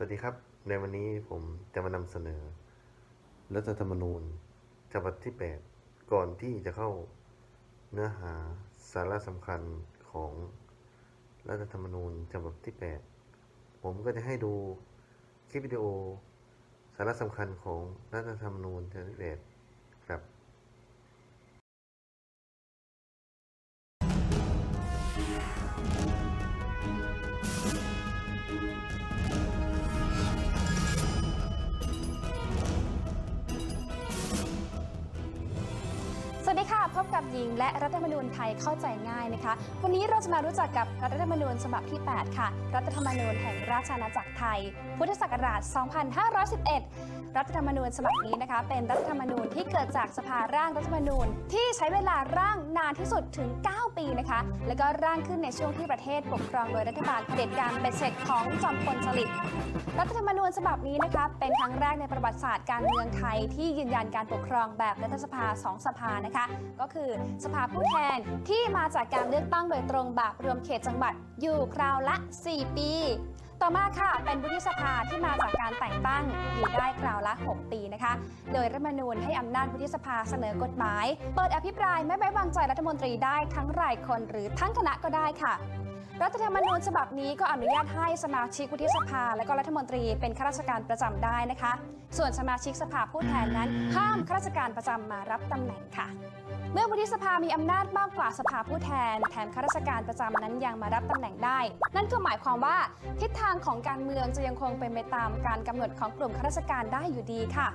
สวัสดีครับ ในวันนี้ผมจะมานำเสนอ รัฐธรรมนูญฉบับที่ 8 ก่อนที่จะเข้าเนื้อหาสาระสำคัญของรัฐธรรมนูญฉบับที่ 8 ผมก็จะให้ดูคลิปวิดีโอ สาระสำคัญของรัฐธรรมนูญฉบับที่ พบกับหญิงและรัฐธรรมนูญไทยเข้าใจง่ายนะคะ วันนี้เราจะมารู้จักกับรัฐธรรมนูญฉบับที่ 8 ค่ะ รัฐธรรมนูญแห่งราชอาณาจักรไทย พุทธศักราช 2511 รัฐธรรมนูญฉบับนี้นะคะ เป็นรัฐธรรมนูญที่เกิดจากสภาร่างรัฐธรรมนูญ ที่ใช้เวลาร่างนานที่สุดถึง 9 ปีนะคะ แล้วก็ร่างขึ้นในช่วงที่ประเทศปกครองโดยรัฐบาลเผด็จการเบ็ดเสร็จของจอมพลสฤษดิ์รัฐธรรมนูญฉบับนี้นะคะเป็นครั้งแรกในประวัติศาสตร์การเมืองไทยที่ยืนยันการปกครองแบบรัฐสภาสองสภานะคะก็คือสภาผู้แทนที่มาจากการเลือกตั้งโดยตรงแบบรวมเขตจังหวัดอยู่คราวละ 4 ปี ต่อมาค่ะเป็นวุฒิสภาที่มาจากการแต่งตั้งอยู่ได้คราวละ 6 ปีนะคะ โดยรัฐมนูญให้อำนาจวุฒิสภาเสนอกฎหมาย เปิดอภิปรายไม่ไว้วางใจรัฐมนตรีได้ทั้งรายคนหรือทั้งคณะก็ได้ค่ะรัฐธรรมนูญฉบับนี้ก็อนุญาตให้สมาชิกวุฒิสภา และก็รัฐมนตรีเป็นข้าราชการประจำได้นะคะ ส่วนสมาชิกสภาผู้แทนนั้นห้ามข้าราชการประจำมารับตำแหน่งค่ะ เมื่อวุฒิสภามีอำนาจมากกว่าสภาผู้แทน แถมข้าราชการประจำนั้นยังมารับตำแหน่งได้ นั่นก็หมายความว่าทิศทางของการเมืองจะยังคงเป็นไปตามการกำหนดของกลุ่มข้าราชการได้อยู่ดีค่ะ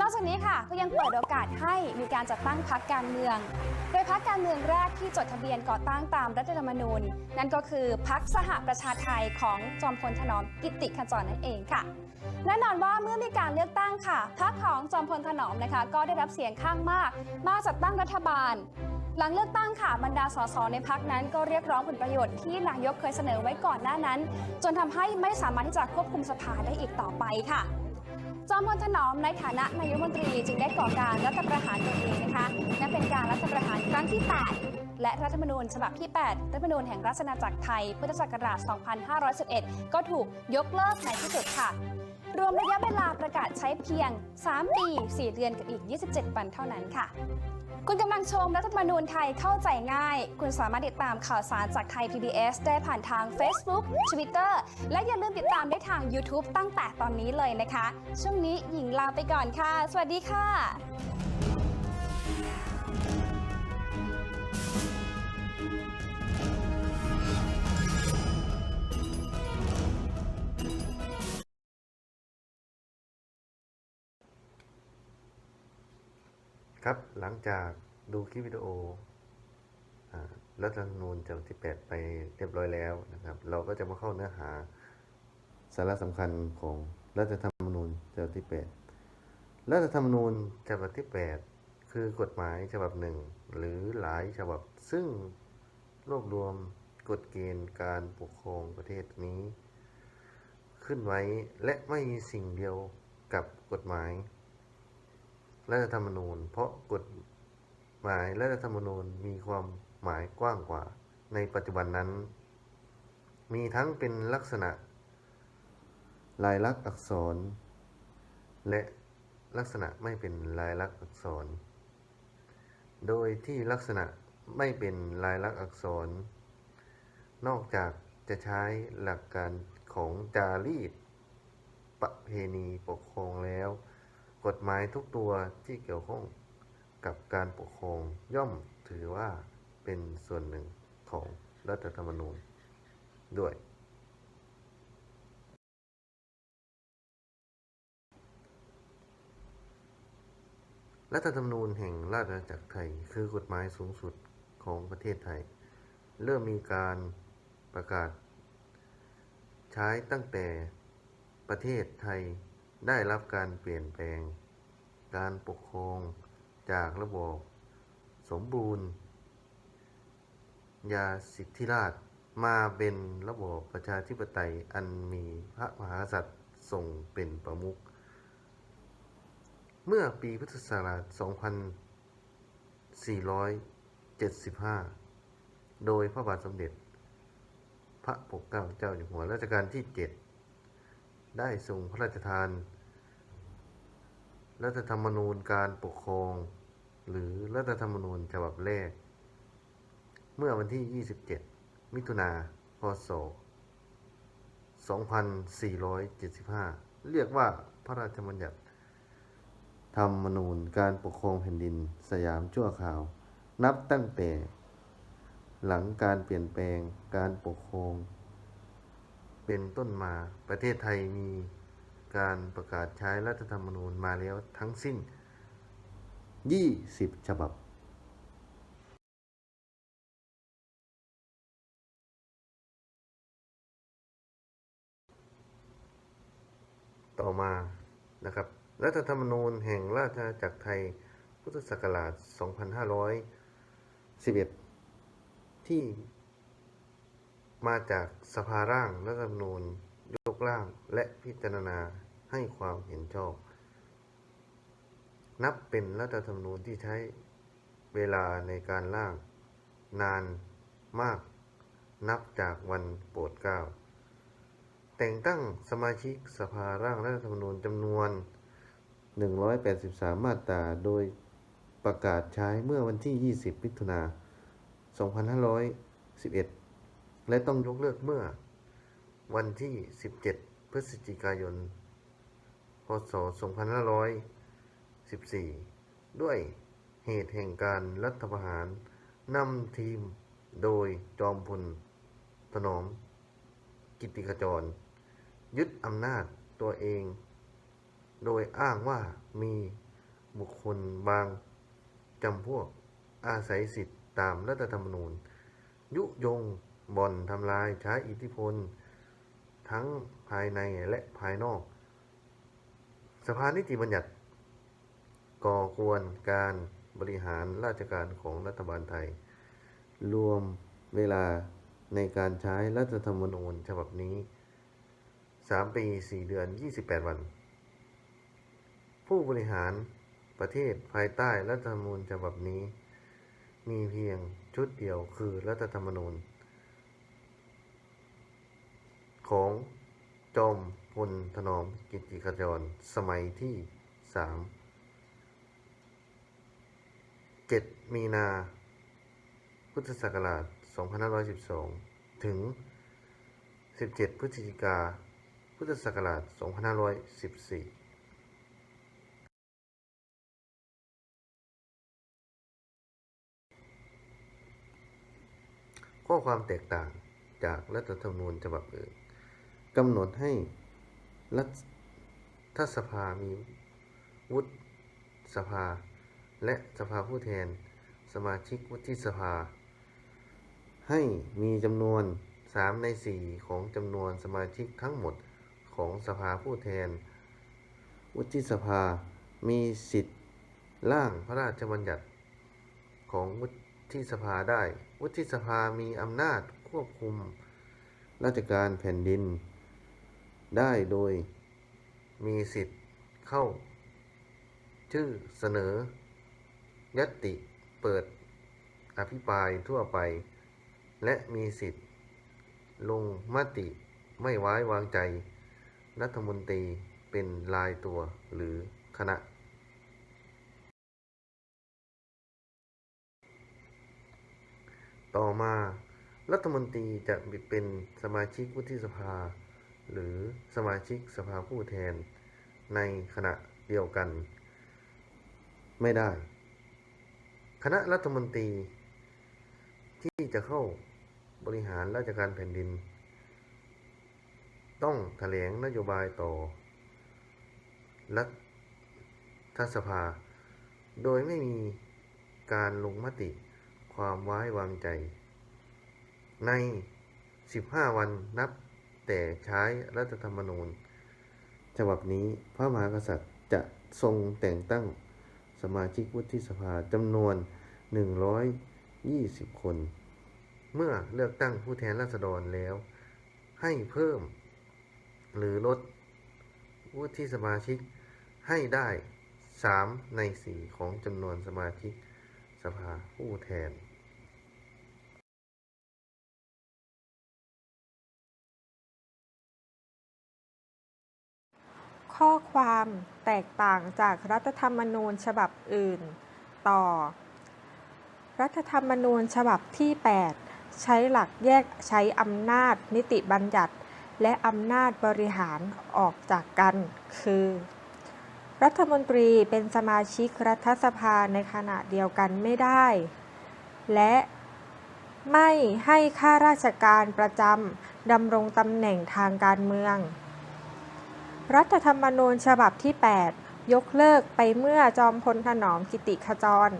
นอกจากนี้ค่ะก็ยังเปิดโอกาสให้มีการจัดตั้งพรรคการเมือง โดยพรรคการเมืองแรกที่จดทะเบียนก่อตั้งตามรัฐธรรมนูญ นั่นก็คือพรรคสหประชาไทยของจอมพลถนอมกิติขจรนั่นเองค่ะแน่นอนว่าเมื่อมีการเลือกตั้งค่ะพรรคของจอมพลถนอมนะคะ ก็ได้รับเสียงข้างมาก มาจัดตั้งรัฐบาล หลังเลือกตั้งค่ะบรรดาสสในพักนั้น ก็เรียกร้องผลประโยชน์ที่นายกเคยเสนอไว้ก่อนหน้านั้น จนทำให้ไม่สามารถที่จะควบคุมสภาได้อีกต่อไปค่ะ จอมพลถนอมในฐานะนายกมนตรีจึงได้ก่อการรัฐประหารตัวเองนะคะนั่นเป็นการรัฐประหารครั้งที่ 8 และรัฐธรรมนูญฉบับที่ 8 รัฐธรรมนูญแห่งราชอาณาจักรไทย พุทธศักราช 2511 ก็ถูกยกเลิกในที่สุดค่ะ รวมระยะเวลาประกาศใช้เพียง 3 ปี 4 เดือนกับอีก 27 วันเท่านั้นค่ะ คุณกำลังชมรัฐธรรมนูญไทยเข้าใจง่าย คุณสามารถติดตามข่าวสารจากไทย PBS ได้ผ่านทาง Facebook Twitter และอย่าลืมติดตามได้ทาง YouTube ตั้งแต่ตอนนี้เลยนะคะ ช่วงนี้หญิงลาไปก่อนค่ะ สวัสดีค่ะ ครับหลังจากดูคลิปวิดีโอรัฐธรรมนูญฉบับที่ 8 ไปเรียบร้อยแล้วนะครับ เราก็จะมาเข้าเนื้อหาสาระสำคัญของรัฐธรรมนูญฉบับที่ 8 รัฐธรรมนูญฉบับที่ 8 คือกฎหมายฉบับหนึ่ง หรือหลายฉบับซึ่งรวบรวมกฎเกณฑ์การปกครองประเทศนี้ ขึ้นไว้และไม่มีสิ่งเดียวกับกฎหมาย รัฐธรรมนูญ เพราะกฎหมายรัฐธรรมนูญมีความหมายกว้างกว่า ในปัจจุบันนั้น มีทั้งเป็นลักษณะ ลายลักษณ์อักษร และลักษณะไม่เป็นลายลักษณ์อักษร โดยที่ลักษณะไม่เป็นลายลักษณ์อักษร นอกจากจะใช้หลักการของจารีตประเพณีปกครองแล้ว กฎหมายทุกตัวที่เกี่ยวข้องกับการปกครองย่อมถือว่าเป็นส่วนหนึ่งของรัฐธรรมนูญด้วย รัฐธรรมนูญแห่งราชอาณาจักรไทย คือกฎหมายสูงสุดของประเทศไทย เริ่มมีการประกาศ ใช้ตั้งแต่ประเทศไทย ได้รับการเปลี่ยนแปลง การปกครองจากระบอบสมบูรณ์ ยาสิทธิราชมาเป็นระบอบประชาธิปไตยอันมีพระมหากษัตริย์ทรงเป็นประมุข เมื่อปีพุทธศักราช 2475 โดยพระบาทสมเด็จ พระปกเกล้าเจ้าอยู่หัวรัชกาลที่ 7 ได้ส่งพระราชทาน รัฐธรรมนูญการปกครอง หรือรัฐธรรมนูญฉบับแรก เมื่อวันที่ 27 มิถุนาพศ 2475 เรียกว่าพระราชบัญญัติ ธรรมนูญการปกครองแผ่นดินสยามชั่วคราว นับตั้งแต่ หลังการเปลี่ยนแปลงการปกครอง เป็นต้นมาประเทศไทยมี การประกาศใช้รัฐธรรมนูญมาแล้วทั้งสิ้น 20 ฉบับต่อมานะครับ รัฐธรรมนูญแห่งราชอาณาจักรไทย พุทธศักราช 2511 ที่มาจากสภาร่างรัฐธรรมนูญ ร่างและพิจารณาให้ความเห็นชอบ นับเป็นรัฐธรรมนูญที่ใช้เวลาในการร่าง นานมาก นับจากวันโปรดเกล้าแต่งตั้งสมาชิกสภาร่างรัฐธรรมนูญจำนวน 183 มาตรา โดยประกาศใช้เมื่อวันที่ 20 มิถุนา 2511 และต้องยกเลิกเมื่อ วันที่ 17 พฤศจิกายน พศ 2514 ด้วยเหตุแห่งการรัฐประหารนำทีมโดยจอมพลถนอม กิติขจร ยึดอำนาจตัวเอง โดยอ้างว่ามีบุคคลบางจำพวกอาศัยสิทธิตามรัฐธรรมนูญ ยุยงบ่อนทำลายใช้อิทธิพล ทั้งภายในและภายนอก สภานิติบัญญัติ ก่อกวนการบริหารราชการของรัฐบาลไทย รวมเวลาในการใช้รัฐธรรมนูญฉบับนี้ 3 ปี 4 เดือน 28 วัน ผู้บริหารประเทศภายใต้รัฐธรรมนูญฉบับนี้ มีเพียงชุดเดียวคือรัฐธรรมนูญ ของจอมพลถนอมกิตติขจร สมัยที่3 7มีนา พุทธศักราช 2512 ถึง 17 พฤศจิกา พุทธศักราช 2514ข้อความแตกต่างจากรัฐธรรมนูญฉบับอื่น กำหนดให้รัฐสภามีวุฒิสภา และสภาผู้แทน สมาชิกวุฒิสภา ให้มีจำนวน 3 ใน 4 ของจำนวนสมาชิกทั้งหมดของสภาผู้แทน วุฒิสภามีสิทธิ์ร่างพระราชบัญญัติ ของวุฒิสภาได้ วุฒิสภามีอำนาจควบคุม ราชการแผ่นดิน ได้โดย มีสิทธิ์เข้า ชื่อเสนอ ยติเปิดอภิปรายทั่วไป และมีสิทธิ์ ลงมติไม่ไว้วางใจ รัฐมนตรีเป็นรายตัวหรือคณะ ต่อมารัฐมนตรีจะเป็นสมาชิกวุฒิสภา หรือสมาชิกสภาผู้แทนในขณะเดียวกัน ไม่ได้ คณะรัฐมนตรี ที่จะเข้าบริหารราชการแผ่นดิน ต้องแถลงนโยบายต่อ รัฐสภา โดยไม่มีการลงมติความไว้วางใจ ใน 15 วันนับ แต่ใช้รัฐธรรมนูญ ฉบับนี้พระมหากษัตริย์จะทรงแต่งตั้งสมาชิกวุฒิสภาจำนวน 120 คน เมื่อเลือกตั้งผู้แทนราษฎรแล้ว ให้เพิ่ม หรือลดวุฒิสมาชิกให้ได้ 3 ใน 4 ของจำนวนสมาชิกสภาผู้แทน ข้อความแตกต่างจากรัฐธรรมนูญฉบับอื่น ต่อ รัฐธรรมนูญฉบับที่ 8 ใช้หลักแยกใช้อำนาจนิติบัญญัติ และอำนาจบริหารออกจากกัน คือ รัฐมนตรีเป็นสมาชิกรัฐสภาในขณะเดียวกันไม่ได้ และไม่ให้ข้าราชการประจำดำรงตำแหน่งทางการเมือง รัฐธรรมนูญฉบับที่ 8 ยกเลิกไปเมื่อจอมพลถนอมกิติขจร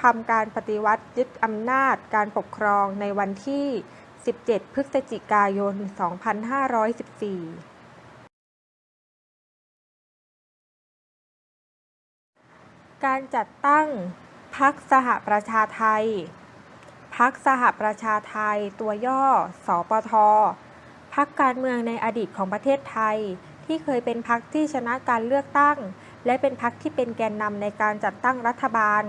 ทำการปฏิวัติยึดอำนาจการปกครองในวันที่ 17 พฤศจิกายน 2514การจัดตั้งพักสหประชาไทย พักสหประชาไทยตัวย่อ สปท พักการเมืองในอดีตของประเทศไทย ที่เคยเป็นพักที่ชนะการเลือกตั้ง และเป็นพักที่เป็นแกนนำในการจัดตั้งรัฐบาล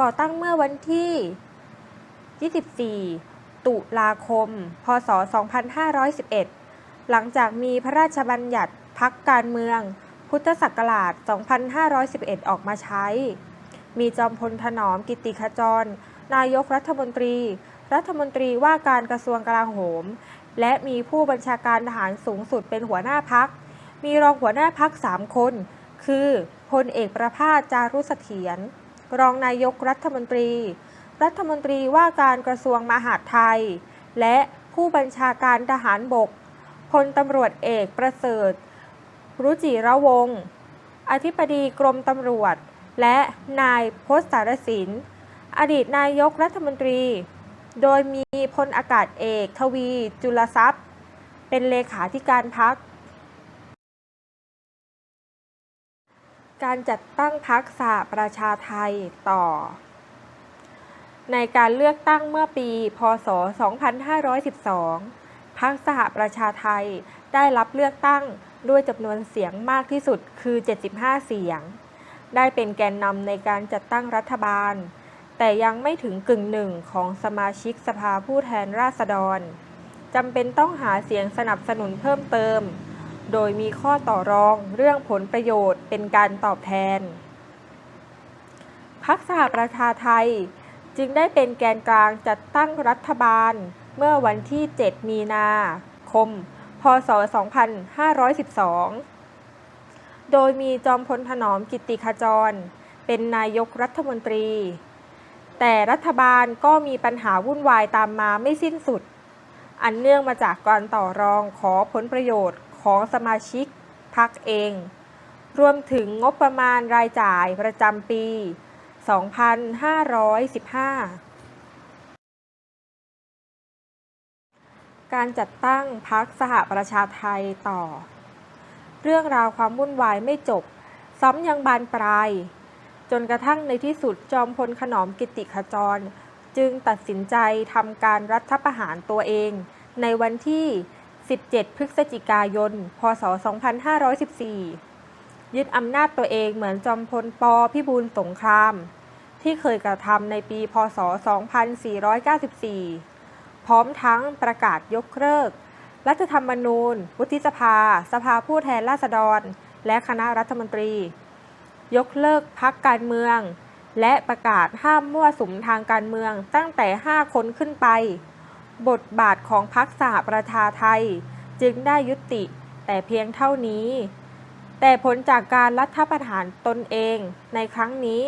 ก่อตั้งเมื่อวันที่ 24 ตุลาคม พศ 2511 หลังจากมีพระราชบัญญัติพักการเมือง พุทธศักราช 2511 ออกมาใช้ มีจอมพลถนอมกิติขจร นายกรัฐมนตรี รัฐมนตรีว่าการกระทรวงกลาโหม และมีผู้บัญชาการทหารสูงสุดเป็นหัวหน้าพัก มีรองหัวหน้าพักสามคน คือพลเอกประภาสจารุสเถียร รองนายกรัฐมนตรี รัฐมนตรีว่าการกระทรวงมหาดไทย และผู้บัญชาการทหารบก พลตำรวจเอกประเสริฐ รุจิระวงศ์อธิบดีกรมตำรวจ และนายพศสารสิน อดีตนายกรัฐมนตรี โดยมีพลอากาศเอกทวีจุลทรัพย์ เป็นเลขาธิการพัก การจัดตั้งพักสหประชาไทยต่อ ในการเลือกตั้งเมื่อปี พศ 2512พักสหประชาไทยได้รับเลือกตั้งด้วยจำนวนเสียงมากที่สุดคือ 75 เสียง ได้เป็นแกนนำในการจัดตั้งรัฐบาล แต่ยังไม่ถึงกึ่งหนึ่งของสมาชิกสภาผู้แทนราษฎรจำเป็นต้องหาเสียงสนับสนุนเพิ่มเติม โดยมีข้อต่อรองเรื่องผลประโยชน์เป็นการตอบแทน พักสหประชาไทยจึงได้เป็นแกนกลางจัดตั้งรัฐบาลเมื่อวันที่ 7 มีนาคม พศ 2512 โดยมีจอมพลถนอมกิติขจร เป็นนายกรัฐมนตรี แต่รัฐบาลก็มีปัญหาวุ่นวายตามมาไม่สิ้นสุด อันเนื่องมาจากการต่อรองขอผลประโยชน์ ของสมาชิกพักเอง รวมถึงงบประมาณรายจ่ายประจำปี 2515 การจัดตั้งพักสหประชาไทยต่อ เรื่องราวความวุ่นวายไม่จบ ซ้ำยังบานปลาย จนกระทั่งในที่สุดจอมพลขนอมกิติขจร จึงตัดสินใจทำการรัฐประหารตัวเองในวันที่ 17 พฤศจิกายน พศ 2514 ยึดอำนาจตัวเองเหมือนจอมพลปพิบูลสงคราม ที่เคยกระทำในปี พศ 2494 พร้อมทั้งประกาศยกเลิก รัฐธรรมนูญ วุฒิสภา สภาผู้แทนราษฎร และคณะรัฐมนตรี ยกเลิกพักการเมือง และประกาศห้ามมั่วสุมทางการเมืองตั้งแต่ 5 คนขึ้นไป บทบาทของพักสหประชาไทย จึงได้ยุติแต่เพียงเท่านี้ แต่ผลจากการรัฐประหารตนเองในครั้งนี้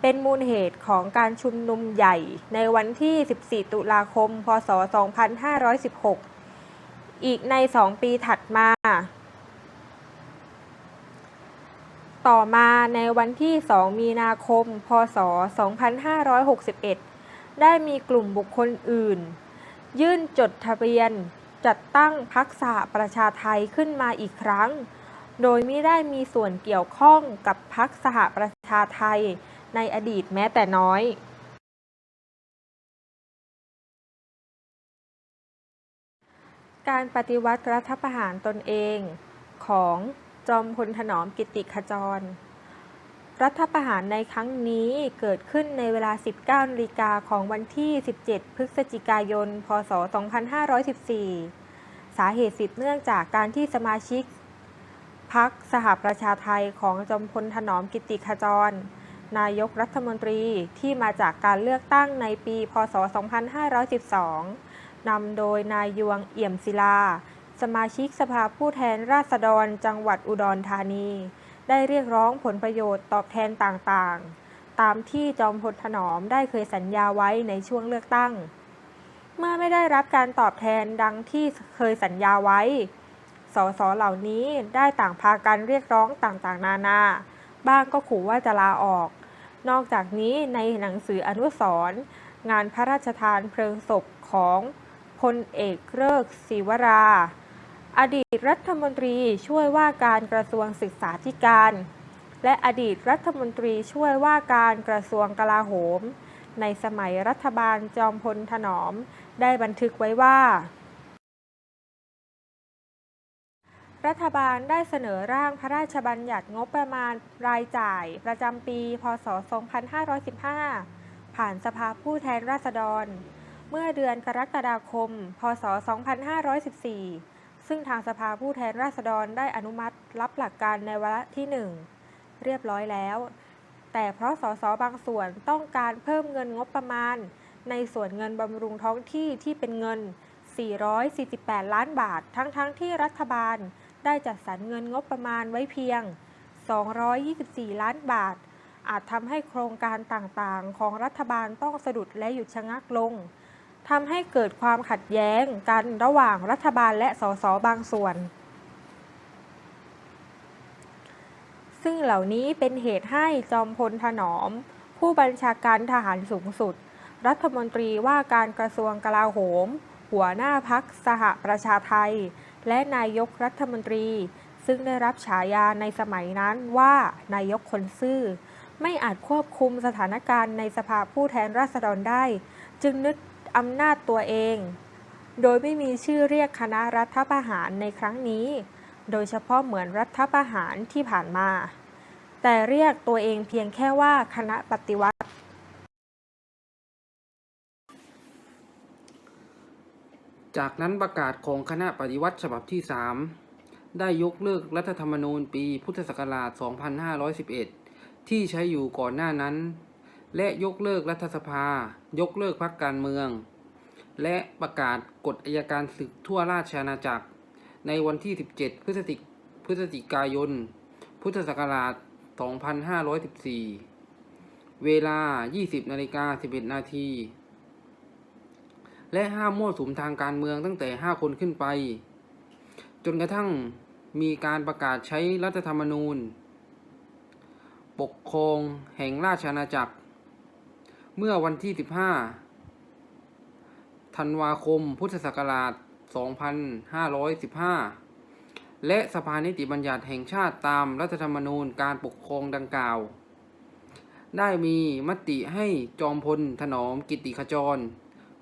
เป็นมูลเหตุของการชุมนุมใหญ่ในวันที่ 14 ตุลาคม พศ 2516 อีกในสองปีถัดมา ต่อมาในวันที่ 2 มีนาคม พศ 2561 ได้มีกลุ่มบุคคลอื่น ยื่นจดทะเบียน จัดตั้งพรรคสหประชาไทยขึ้นมาอีกครั้ง โดยไม่ได้มีส่วนเกี่ยวข้องกับพรรคสหประชาไทยในอดีตแม้แต่น้อยการปฏิวัติรัฐประหารตนเองของจอมพลถนอมกิติขจร รัฐประหารในครั้งนี้เกิดขึ้นในเวลา 19นาฬิกาของวันที่ 17 พฤศจิกายน พศ 2514 สาเหตุสืบเนื่องจากการที่สมาชิกพักสหประชาไทยของจอมพลถนอมกิติขจร นายกรัฐมนตรีที่มาจากการเลือกตั้งในปี พศ 2512 นำโดยนายยวงเอี่ยมศิลา สมาชิกสภาผู้แทนราษฎรจังหวัดอุดรธานี ได้เรียกร้องผลประโยชน์ตอบแทนต่างๆ ตามที่จอมพลถนอมได้เคยสัญญาไว้ในช่วงเลือกตั้ง เมื่อไม่ได้รับการตอบแทนดังที่เคยสัญญาไว้ สสเหล่านี้ได้ต่างพากันเรียกร้องต่างๆ นานา บ้างก็ขู่ว่าจะลาออก นอกจากนี้ในหนังสืออนุสรณ์งานพระราชทานเพลิงศพของพลเอกเริกศรีวรา อดีตรัฐมนตรีช่วยว่าการกระทรวงศึกษาธิการ และอดีตรัฐมนตรีช่วยว่าการกระทรวงกลาโหม ในสมัยรัฐบาลจอมพลถนอม ได้บันทึกไว้ว่า รัฐบาลได้เสนอร่างพระราชบัญญัติงบประมาณรายจ่ายประจำปี พศ 2515 ผ่านสภาผู้แทนราษฎร เมื่อเดือนกรกฎาคม พศ 2514 ซึ่งทางสภาผู้แทนราษฎรได้อนุมัติรับหลักการในวาระที่ 1 เรียบร้อยแล้ว แต่เพราะสสบางส่วนต้องการเพิ่มเงินงบประมาณ ในส่วนเงินบำรุงท้องที่ที่เป็นเงิน 448 ล้านบาท ทั้งๆทที่รัฐบาลได้จัดสรรเงินงบประมาณไว้เพียง 224 ล้านบาท อาจทำให้โครงการต่างๆ ของรัฐบาลต้องสะดุดและหยุดชะงักลง ทำให้เกิดความขัดแย้งกันระหว่างรัฐบาลและสสบางส่วน ซึ่งเหล่านี้เป็นเหตุให้จอมพลถนอม ผู้บัญชาการทหารสูงสุด รัฐมนตรีว่าการกระทรวงกลาโหม หัวหน้าพักสหประชาไทย และนายกรัฐมนตรี ซึ่งได้รับฉายาในสมัยนั้นว่านายกคนซื่อ ไม่อาจควบคุมสถานการณ์ในสภาผู้แทนราษฎรได้ จึงนึก อำนาจตัวเอง โดยไม่มีชื่อเรียกคณะรัฐประหารในครั้งนี้ โดยเฉพาะเหมือนรัฐประหารที่ผ่านมา แต่เรียกตัวเองเพียงแค่ว่าคณะปฏิวัติ จากนั้นประกาศของคณะปฏิวัติฉบับที่ 3 ได้ยกเลิกรัฐธรรมนูญปีพุทธศักราช 2511 ที่ใช้อยู่ก่อนหน้านั้น และยกเลิกรัฐสภา ยกเลิกพรรคการเมือง และประกาศกฎอัยการศึกทั่วราชอาณาจักร ในวันที่ 17 พฤศจิพฤศจิกายน พุทธศักราช 2514 เวลา 20นาฬิกา11 นาทีและห้ามมั่วสุมทางการเมืองตั้งแต่ 5 คนขึ้นไป จนกระทั่งมีการประกาศใช้รัฐธรรมนูญ ปกครองแห่งราชอาณาจักร เมื่อวันที่ 15 ธันวาคม พุทธศักราช 2515 และสภานิติบัญญัติแห่งชาติตามรัฐธรรมนูญการปกครองดังกล่าว ได้มีมติให้จอมพลถนอมกิติขจร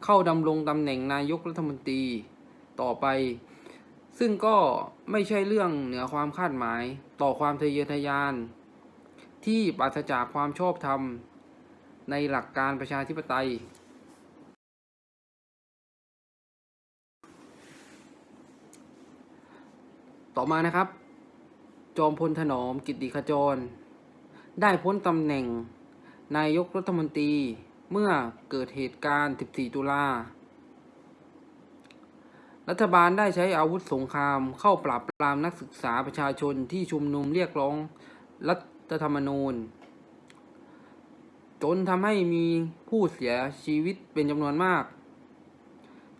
เข้าดำรงตำแหน่งนายกรัฐมนตรีต่อไป ซึ่งก็ไม่ใช่เรื่องเหนือความคาดหมายต่อความทะเยอทะยาน ที่ปราศจากความชอบธรรม ในหลักการประชาธิปไตย ต่อมานะครับ จอมพลถนอมกิติขจร ได้พ้นตำแหน่งนายกรัฐมนตรีเมื่อเกิดเหตุการณ์ 14 ตุลา รัฐบาลได้ใช้อาวุธสงครามเข้าปราบปรามนักศึกษาประชาชนที่ชุมนุมเรียกร้องรัฐธรรมนูญ จนทำให้มีผู้เสียชีวิตเป็นจำนวนมาก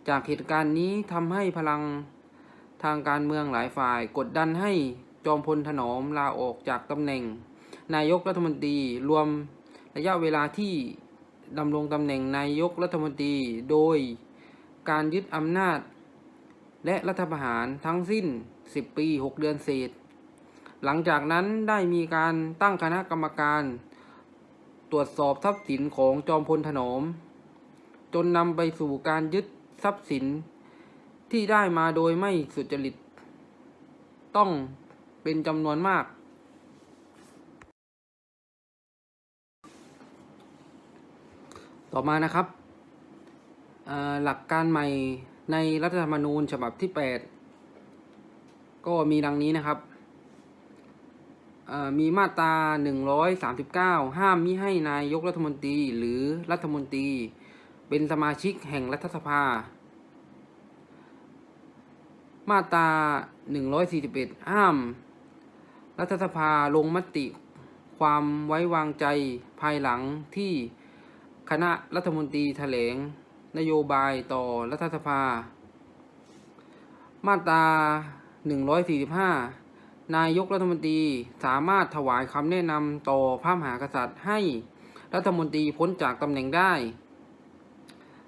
จากเหตุการณ์นี้ทำให้พลังทางการเมืองหลายฝ่าย กดดันให้จอมพลถนอมลาออกจากตำแหน่ง นายกรัฐมนตรีรวมระยะเวลาที่ดำรงตำแหน่งนายกรัฐมนตรีโดยการยึดอำนาจ และรัฐประหารทั้งสิ้น 10 ปี 6 เดือนเศษ หลังจากนั้นได้มีการตั้งคณะกรรมการ ตรวจสอบทรัพย์สินของจอมพลถนอม จนนำไปสู่การยึดทรัพย์สินที่ได้มาโดยไม่สุจริต ต้องเป็นจำนวนมาก ต่อมานะครับ หลักการใหม่ในรัฐธรรมนูญฉบับที่ 8 ก็มีดังนี้นะครับ มีมาตรา 139 ห้ามมิให้นายกรัฐมนตรีหรือรัฐมนตรี เป็นสมาชิกแห่งรัฐสภา มาตรา 141 ห้าม รัฐสภาลงมติ ความไว้วางใจภายหลังที่คณะรัฐมนตรีแถลง นโยบายต่อรัฐสภา มาตรา 145 นายกรัฐมนตรีสามารถถวายคำแนะนำต่อพระมหากษัตริย์ให้รัฐมนตรีพ้นจากตำแหน่งได้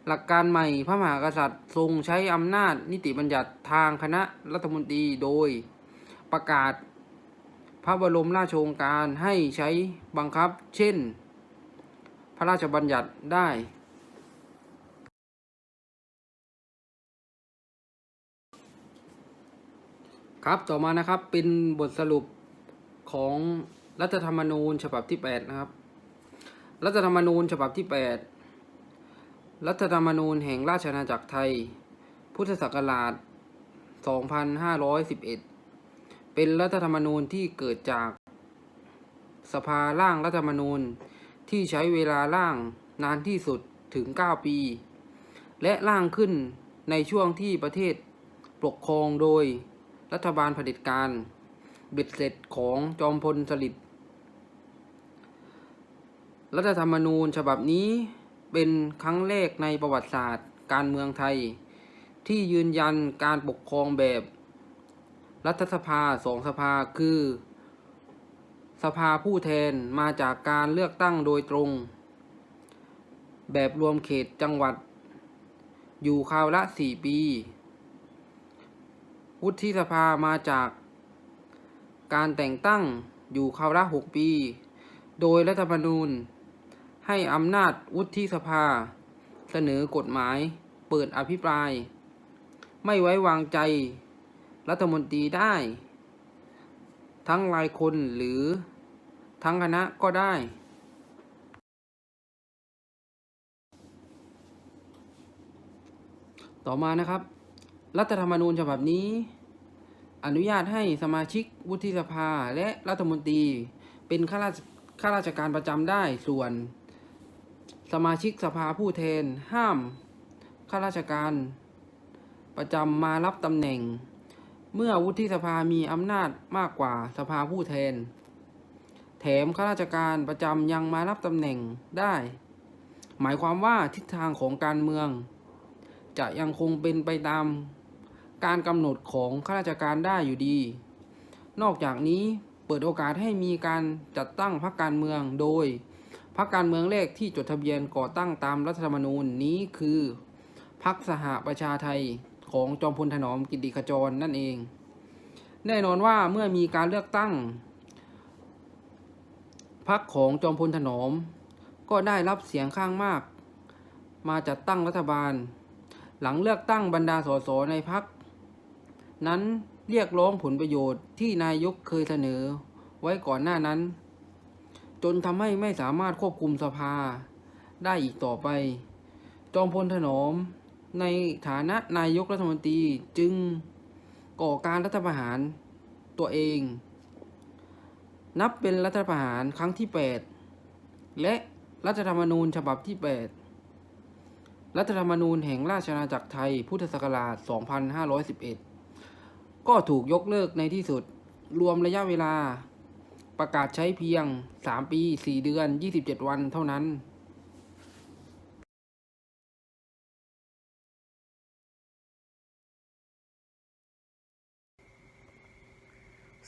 หลักการใหม่พระมหากษัตริย์ทรงใช้อำนาจนิติบัญญัติทางคณะรัฐมนตรีโดยประกาศพระบรมราชโองการให้ใช้บังคับ เช่น พระราชบัญญัติได้ ครับต่อมานะครับเป็นบทสรุปของรัฐธรรมนูญฉบับที่ 8 นะครับ รัฐธรรมนูญฉบับที่ 8 รัฐธรรมนูญแห่งราชอาณาจักรไทย พุทธศักราช 2511 เป็นรัฐธรรมนูญที่เกิดจาก สภาร่างรัฐธรรมนูญที่ใช้เวลาร่างนานที่สุดถึง 9 ปี และร่างขึ้นในช่วงที่ประเทศปกครองโดย รัฐบาลเผด็จการเบ็ดเสร็จของจอมพลสฤษดิ์รัฐธรรมนูญฉบับนี้เป็นครั้งแรกในประวัติศาสตร์ การเมืองไทย ที่ยืนยันการปกครองแบบ รัฐสภาสองสภาคือ สภาผู้แทนมาจากการเลือกตั้งโดยตรง แบบรวมเขตจังหวัด อยู่คราวละสี่ปี วุฒิสภามาจากการแต่งตั้งอยู่คราวละหกปี โดยรัฐธรรมนูญ ให้อำนาจวุฒิสภา เสนอกฎหมายเปิดอภิปราย ไม่ไว้วางใจ รัฐมนตรีได้ ทั้งรายคนหรือทั้งคณะก็ได้ ต่อมานะครับ รัฐธรรมนูญฉบับนี้ อนุญาตให้สมาชิกวุฒิสภาและรัฐมนตรี เป็นข้าราชข้าราชการประจำได้ส่วน สมาชิกสภาผู้แทนห้ามข้าราชการประจำมารับตำแหน่ง เมื่อวุฒิสภามีอำนาจมากกว่าสภาผู้แทน แถมข้าราชการประจำยังมารับตำแหน่งได้ หมายความว่าทิศทางของการเมือง จะยังคงเป็นไปตาม การกำหนดของข้าราชการได้อยู่ดี นอกจากนี้เปิดโอกาสให้มีการจัดตั้งพรรคการเมืองโดยพรรคการเมืองแรกที่จดทะเบียนก่อตั้งตามรัฐธรรมนูญนี้คือพรรคสหประชาไทยของจอมพลถนอมกิติขจรนั่นเอง แน่นอนว่าเมื่อมีการเลือกตั้งพรรคของจอมพลถนอม ก็ได้รับเสียงข้างมาก มาจัดตั้งรัฐบาล หลังเลือกตั้งบรรดาสสในพัก นั้นเรียกร้องผลประโยชน์ที่นายกเคยเสนอ ไว้ก่อนหน้านั้น จนทำให้ไม่สามารถควบคุมสภาได้อีกต่อไป จอมพลถนอม ในฐานะนายกรัฐมนตรีจึงก่อการรัฐประหารตัวเอง นับเป็นรัฐประหารครั้งที่ 8 และรัฐธรรมนูญฉบับที่ 8 รัฐธรรมนูญแห่งราชอาณาจักรไทยพุทธศักราช 2511 ก็ถูกยกเลิกในที่สุด รวมระยะเวลา ประกาศใช้เพียง 3 ปี 4 เดือน 27 วันเท่านั้น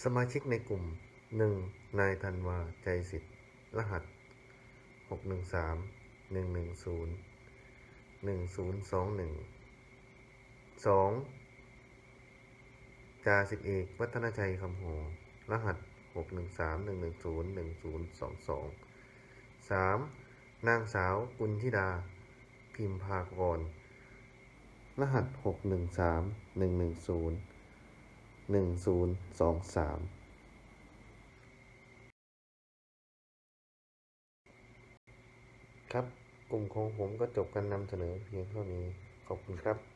สมาชิกในกลุ่ม 1. นายธันวา ใจสิทธิ์ รหัส 613 110 1021 2. จ่าสิบเอกวัฒนชัยคำหงรหัส 613 110 1022 3. นางสาวกุลธิดา พิมพากร รหัส 613 110หนึ่งศูนย์สองสามครับ กลุ่มของผมก็จบการนำเสนอเพียงเท่านี้ ขอบคุณครับ